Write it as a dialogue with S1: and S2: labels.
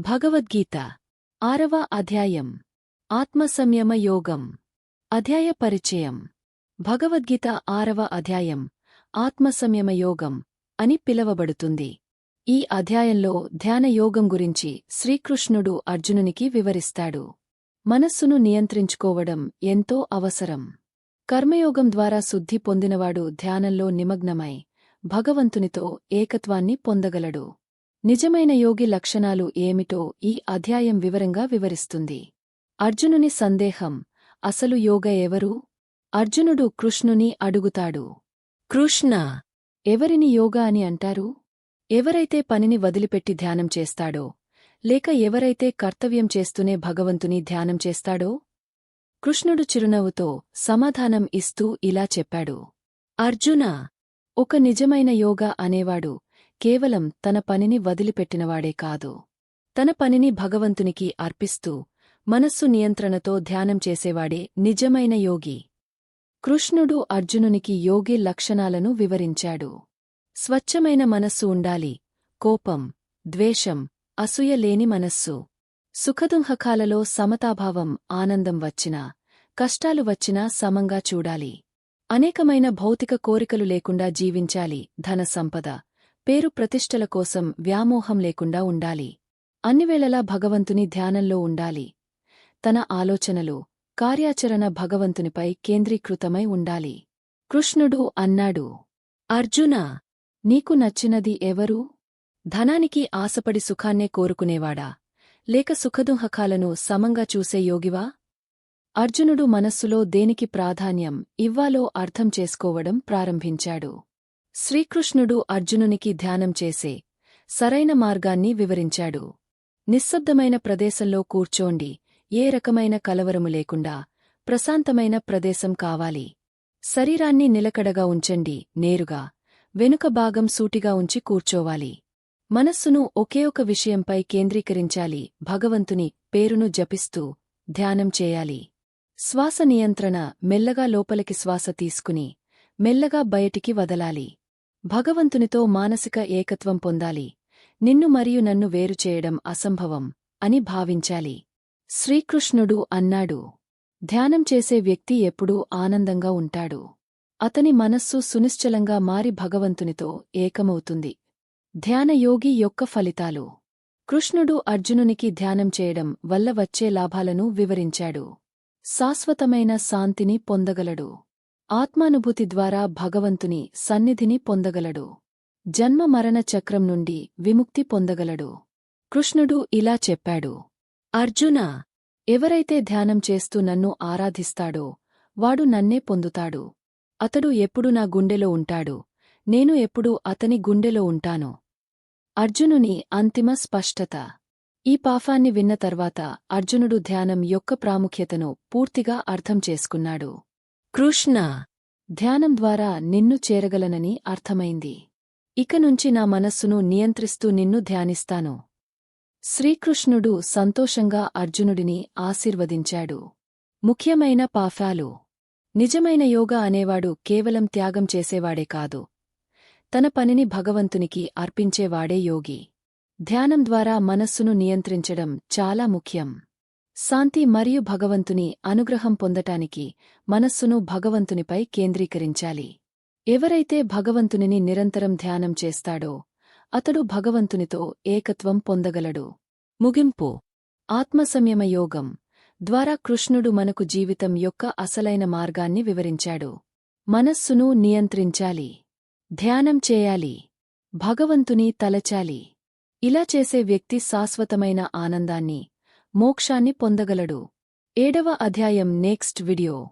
S1: భగవద్గీత ఆరవ అధ్యాయం. ఆత్మసంయమయోగం అధ్యాయ పరిచయం. భగవద్గీత ఆరవ అధ్యాయం. ఆత్మసంయమయోగం అని పిలవబడుతుంది. ఈ అధ్యాయంలో ధ్యాన యోగం గురించి శ్రీకృష్ణుడు అర్జునునికి వివరిస్తాడు. మనస్సును నియంత్రించుకోవడం ఎంతో అవసరం. కర్మయోగం ద్వారా శుద్ధి పొందినవాడు ధ్యానంలో నిమగ్నమై భగవంతునితో ఏకత్వాన్ని పొందగలడు. నిజమైన యోగి లక్షణాలు ఏమిటో ఈ అధ్యాయం వివరంగా వివరిస్తుంది. అర్జునుని సందేహం అసలు యోగ ఎవరు? అర్జునుడు కృష్ణుని అడుగుతాడు. కృష్ణ ఎవరిని యోగా అని అంటారు? ఎవరైతే పనిని వదిలిపెట్టి ధ్యానం చేస్తాడో లేక ఎవరైతే కర్తవ్యం చేస్తూనే భగవంతుని ధ్యానం చేస్తాడో? కృష్ణుడు చిరునవ్వుతో సమాధానం ఇస్తూ ఇలా చెప్పాడు. అర్జున ఒక నిజమైన యోగా అనేవాడు కేవలం తన పనిని వదిలిపెట్టినవాడే కాదు. తన పనిని భగవంతునికి అర్పిస్తూ మనస్సు నియంత్రణతో ధ్యానం చేసేవాడే నిజమైన యోగి. కృష్ణుడు అర్జునునికి యోగి లక్షణాలను వివరించాడు. స్వచ్ఛమైన మనస్సు ఉండాలి. కోపం ద్వేషం అసూయ లేని మనస్సు. సుఖదుంహకాలలో సమతాభావం ఆనందం వచ్చినా కష్టాలు వచ్చినా సమంగా చూడాలి. అనేకమైన భౌతిక కోరికలు లేకుండా జీవించాలి. ధన సంపద పేరు ప్రతిష్టల కోసం వ్యామోహం లేకుండా ఉండాలి. అన్నివేళలా భగవంతుని ధ్యానంలో ఉండాలి. తన ఆలోచనలు కార్యాచరణ భగవంతునిపై కేంద్రీకృతమై ఉండాలి. కృష్ణుడు అన్నాడు అర్జున నీకు నచ్చినది ఎవరు? ధనానికి ఆశపడి సుఖాన్నే కోరుకునేవాడా? లేక సుఖదుహకాలను సమంగా చూసే యోగివా? అర్జునుడు మనస్సులో దేనికి ప్రాధాన్యం ఇవ్వాలో అర్థం చేసుకోవడం ప్రారంభించాడు. శ్రీకృష్ణుడు అర్జునునికి ధ్యానం చేసే సరైన మార్గాన్ని వివరించాడు. నిశ్శబ్దమైన ప్రదేశంలో కూర్చోండి. ఏ రకమైన కలవరము లేకుండా ప్రశాంతమైన ప్రదేశం కావాలి. శరీరాన్ని నిలకడగా ఉంచండి. నేరుగా వెనుక భాగం సూటిగా ఉంచి కూర్చోవాలి. మనస్సును ఒకే ఒక విషయంపై కేంద్రీకరించాలి. భగవంతుని పేరును జపిస్తూ ధ్యానం చేయాలి. శ్వాస నియంత్రణ మెల్లగా లోపలికి శ్వాస తీసుకుని మెల్లగా బయటికి వదలాలి. భగవంతునితో మానసిక ఏకత్వం పొందాలి. నిన్ను మరియు నన్ను వేరుచేయడం అసంభవం అని భావించాలి. శ్రీకృష్ణుడు అన్నాడు. ధ్యానం చేసే వ్యక్తి ఎప్పుడూ ఆనందంగా ఉంటాడు. అతని మనస్సు సునిశ్చలంగా మారి భగవంతునితో ఏకమవుతుంది. ధ్యానయోగి యొక్క ఫలితాలు. కృష్ణుడు అర్జునునికి ధ్యానం చేయడం వల్ల వచ్చే లాభాలను వివరించాడు. శాశ్వతమైన శాంతిని పొందగలడు. ఆత్మానుభూతి ద్వారా భగవంతుని సన్నిధిని పొందగలడు. జన్మ మరణ చక్రం నుండి విముక్తి పొందగలడు. కృష్ణుడు ఇలా చెప్పాడు. అర్జున ఎవరైతే ధ్యానం చేస్తూ నన్ను ఆరాధిస్తాడో వాడు నన్నే పొందుతాడు. అతడు ఎప్పుడు నా గుండెలో ఉంటాడు. నేను ఎప్పుడూ అతని గుండెలో ఉంటాను. అర్జునుని అంతిమ స్పష్టత. ఈ పాఫాన్ని విన్న తర్వాత అర్జునుడు ధ్యానం యొక్క ప్రాముఖ్యతను పూర్తిగా అర్థం చేసుకున్నాడు. కృష్ణ ధ్యానం ద్వారా నిన్ను చేరగలనని అర్థమైంది. ఇక నుంచి నా మనస్సును నియంత్రిస్తూ నిన్ను ధ్యానిస్తాను. శ్రీకృష్ణుడు సంతోషంగా అర్జునుడిని ఆశీర్వదించాడు. ముఖ్యమైన పాఫాలు నిజమైన యోగా అనేవాడు కేవలం త్యాగం చేసేవాడే కాదు. తన పనిని భగవంతునికి అర్పించేవాడే యోగి. ధ్యానం ద్వారా మనస్సును నియంత్రించడం చాలా ముఖ్యం. శాంతి మరియు భగవంతుని అనుగ్రహం పొందటానికి మనస్సును భగవంతునిపై కేంద్రీకరించాలి. ఎవరైతే భగవంతునిని నిరంతరం ధ్యానం చేస్తాడో అతడు భగవంతునితో ఏకత్వం పొందగలడు. ముగింపు. ఆత్మసంయమ యోగం ద్వారా కృష్ణుడు మనకు జీవితం యొక్క అసలైన మార్గాన్ని వివరించాడు. మనస్సును నియంత్రించాలి. ధ్యానం చేయాలి. భగవంతుని తలచాలి. ఇలా చేసే వ్యక్తి శాశ్వతమైన ఆనందాన్ని మోక్షాన్ని పొందగలడు. ఏడవ అధ్యాయం నెక్స్ట్ వీడియో.